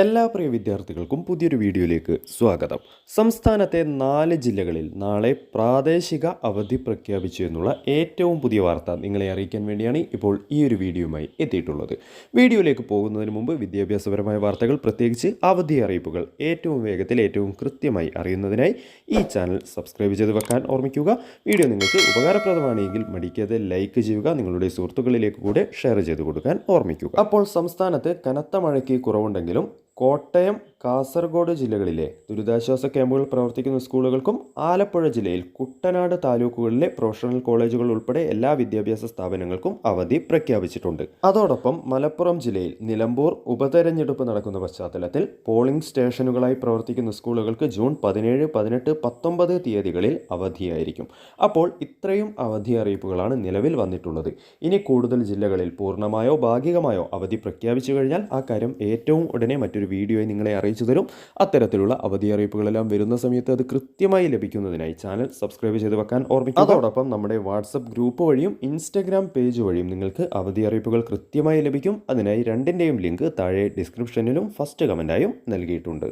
എല്ലാ പ്രിയ വിദ്യാർത്ഥികൾക്കും പുതിയൊരു വീഡിയോയിലേക്ക് സ്വാഗതം. സംസ്ഥാനത്തെ നാല് ജില്ലകളിൽ നാളെ പ്രാദേശിക അവധി പ്രഖ്യാപിച്ചു എന്നുള്ള ഏറ്റവും പുതിയ വാർത്ത നിങ്ങളെ അറിയിക്കാൻ വേണ്ടിയാണ് ഇപ്പോൾ ഈ ഒരു വീഡിയോയുമായി എത്തിയിട്ടുള്ളത്. വീഡിയോയിലേക്ക് പോകുന്നതിന് മുമ്പ് വിദ്യാഭ്യാസപരമായ വാർത്തകൾ പ്രത്യേകിച്ച് അവധി അറിയിപ്പുകൾ ഏറ്റവും വേഗത്തിൽ ഏറ്റവും കൃത്യമായി അറിയുന്നതിനായി ഈ ചാനൽ സബ്സ്ക്രൈബ് ചെയ്ത് വെക്കാൻ ഓർമ്മിക്കുക. വീഡിയോ നിങ്ങൾക്ക് ഉപകാരപ്രദമാണെങ്കിൽ മടിക്കാതെ ലൈക്ക് ചെയ്യുക നിങ്ങളുടെ സുഹൃത്തുക്കളിലേക്ക് കൂടെ ഷെയർ ചെയ്ത് കൊടുക്കാൻ ഓർമ്മിക്കുക. അപ്പോൾ സംസ്ഥാനത്ത് കനത്ത മഴയ്ക്ക് കുറവുണ്ടെങ്കിലും കോട്ടയം കാസർഗോഡ് ജില്ലകളിലെ ദുരിതാശ്വാസ ക്യാമ്പുകൾ പ്രവർത്തിക്കുന്ന സ്കൂളുകൾക്കും ആലപ്പുഴ ജില്ലയിൽ കുട്ടനാട് താലൂക്കുകളിലെ പ്രൊഫഷണൽ കോളേജുകൾ ഉൾപ്പെടെ എല്ലാ വിദ്യാഭ്യാസ സ്ഥാപനങ്ങൾക്കും അവധി പ്രഖ്യാപിച്ചിട്ടുണ്ട്. അതോടൊപ്പം മലപ്പുറം ജില്ലയിൽ നിലമ്പൂർ ഉപതെരഞ്ഞെടുപ്പ് നടക്കുന്ന പശ്ചാത്തലത്തിൽ പോളിംഗ് സ്റ്റേഷനുകളായി പ്രവർത്തിക്കുന്ന സ്കൂളുകൾക്ക് ജൂൺ പതിനേഴ് പതിനെട്ട് പത്തൊമ്പത് തീയതികളിൽ അവധിയായിരിക്കും. അപ്പോൾ ഇത്രയും അവധി അറിയിപ്പുകളാണ് നിലവിൽ വന്നിട്ടുള്ളത്. ഇനി കൂടുതൽ ജില്ലകളിൽ പൂർണമായോ ഭാഗികമായോ അവധി പ്രഖ്യാപിച്ചു കഴിഞ്ഞാൽ ആ കാര്യം ഏറ്റവും ഉടനെ മറ്റൊരു വീഡിയോയിൽ നിങ്ങളെ അറിയിച്ചു തരും. അത്തരത്തിലുള്ള അവധി അറിയിപ്പുകളെല്ലാം വരുന്ന സമയത്ത് അത് കൃത്യമായി ലഭിക്കുന്നതിനായി ചാനൽ സബ്സ്ക്രൈബ് ചെയ്ത് വെക്കാൻ ഓർമ്മിക്കുക. അതോടൊപ്പം നമ്മുടെ വാട്സപ്പ് ഗ്രൂപ്പ് വഴിയും ഇൻസ്റ്റാഗ്രാം പേജ് വഴിയും നിങ്ങൾക്ക് അവധി അറിയിപ്പുകൾ കൃത്യമായി ലഭിക്കും. അതിനായി രണ്ടിന്റെയും ലിങ്ക് താഴെ ഡിസ്ക്രിപ്ഷനിലും ഫസ്റ്റ് കമന്റായും നൽകിയിട്ടുണ്ട്.